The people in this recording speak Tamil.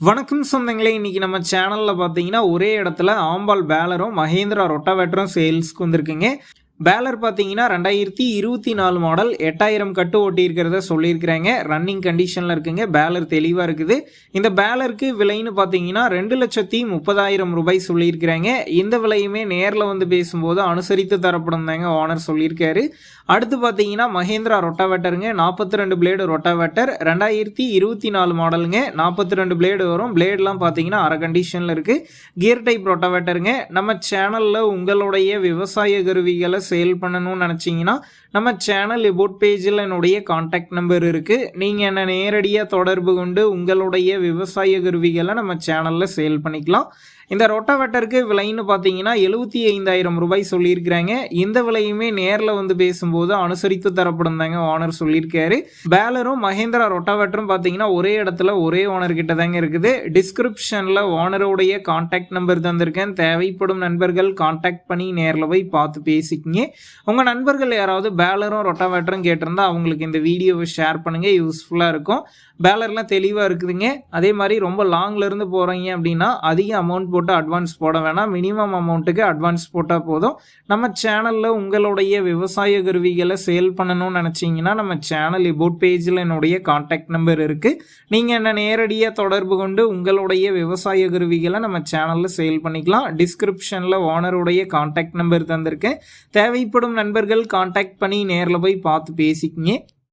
வணக்கம் சொந்தங்களே இன்றைக்கி நம்ம சேனலில் பார்த்தீங்கன்னா ஒரே இடத்துல ஆம்பால் பேலரும் மஹேந்திரா ரொட்டாவேட்டரும் சேல்ஸ்க்கு வந்திருக்குங்க. பேலர் பார்த்தீங்கன்னா ரெண்டாயிரத்தி இருபத்தி நாலு மாடல் எட்டாயிரம் கட்டு ஓட்டி இருக்கிறத சொல்லியிருக்கிறாங்க ரன்னிங் கண்டிஷனில் இருக்குங்க. பேலர் தெளிவாக இருக்குது. இந்த பேலருக்கு விலைன்னு பார்த்தீங்கன்னா ரெண்டு லட்சத்தி முப்பதாயிரம் ரூபாய் சொல்லியிருக்கிறாங்க. இந்த விலையுமே நேரில் வந்து பேசும்போது அனுசரித்து தரப்படும் தாங்க ஓனர் சொல்லியிருக்காரு. அடுத்து பார்த்தீங்கன்னா மஹேந்திரா ரொட்டாவேட்டருங்க. நாற்பத்தி ரெண்டு பிளேடு ரொட்டாவேட்டர். ரெண்டாயிரத்தி இருபத்தி நாலு மாடலுங்க நாற்பத்தி ரெண்டு பிளேடு வரும் பிளேட்லாம் பார்த்தீங்கன்னா அரை கண்டிஷனில் இருக்குது கியர் டைப் ரொட்டாவேட்டருங்க. நம்ம சேனலில் உங்களுடைய விவசாய கருவிகளை சேல் பண்ணணும்னு நினச்சிங்கன்னா நம்ம சேனல் எபோட் பேஜில் என்னுடைய காண்டாக்ட் நம்பர் இருக்குது நீங்கள் என்னை நேரடியாக தொடர்பு கொண்டு உங்களுடைய விவசாய கருவிகளை நம்ம சேனலில் சேல் பண்ணிக்கலாம். இந்த ரொட்டாவேட்டருக்கு விலைன்னு பார்த்தீங்கன்னா எழுபத்தி ஐந்தாயிரம் ரூபாய் சொல்லியிருக்கிறாங்க. இந்த விலையுமே நேரில் வந்து பேசும்போது அனுசரித்து தரப்படும் தாங்க ஓனர் சொல்லியிருக்காரு. பேலரும் மஹேந்திரா ரொட்டாவேட்டரும் பார்த்தீங்கன்னா ஒரே இடத்துல ஒரே ஓனர் கிட்ட தாங்க இருக்குது. டிஸ்கிரிப்ஷனில் ஓனருடைய காண்டாக்ட் நம்பர் தந்திருக்கேன். தேவைப்படும் நண்பர்கள் காண்டாக்ட் பண்ணி நேரில் போய் பார்த்து பேசிக்கிங்க. உங்கள் நண்பர்கள் யாராவது பேலரும் ரொட்டாவேட்டரும் கேட்டிருந்தா அவங்களுக்கு இந்த வீடியோவை ஷேர் பண்ணுங்கள் யூஸ்ஃபுல்லாக இருக்கும். பேலர்லாம் தெளிவாக இருக்குதுங்க. அதே மாதிரி ரொம்ப லாங்லேருந்து போகிறீங்க அப்படின்னா அதிக அமௌண்ட் போட்டு அட்வான்ஸ் போட வேணாம். மினிமம் அமௌண்ட்டுக்கு அட்வான்ஸ் போட்டால் போதும். நம்ம சேனலில் உங்களுடைய விவசாய கருவிகளை சேல் பண்ணணும்னு நினச்சிங்கன்னா நம்ம சேனல் இபோட் பேஜில் என்னுடைய காண்டாக்ட் நம்பர் இருக்குது நீங்கள் என்ன நேரடியாக தொடர்பு கொண்டு உங்களுடைய விவசாய கருவிகளை நம்ம சேனலில் சேல் பண்ணிக்கலாம். டிஸ்கிரிப்ஷனில் ஓனருடைய காண்டாக்ட் நம்பர் தந்திருக்கேன். தேவைப்படும் நண்பர்கள் காண்டாக்ட் பண்ணி நேரில் போய் பார்த்து பேசிக்கிங்க.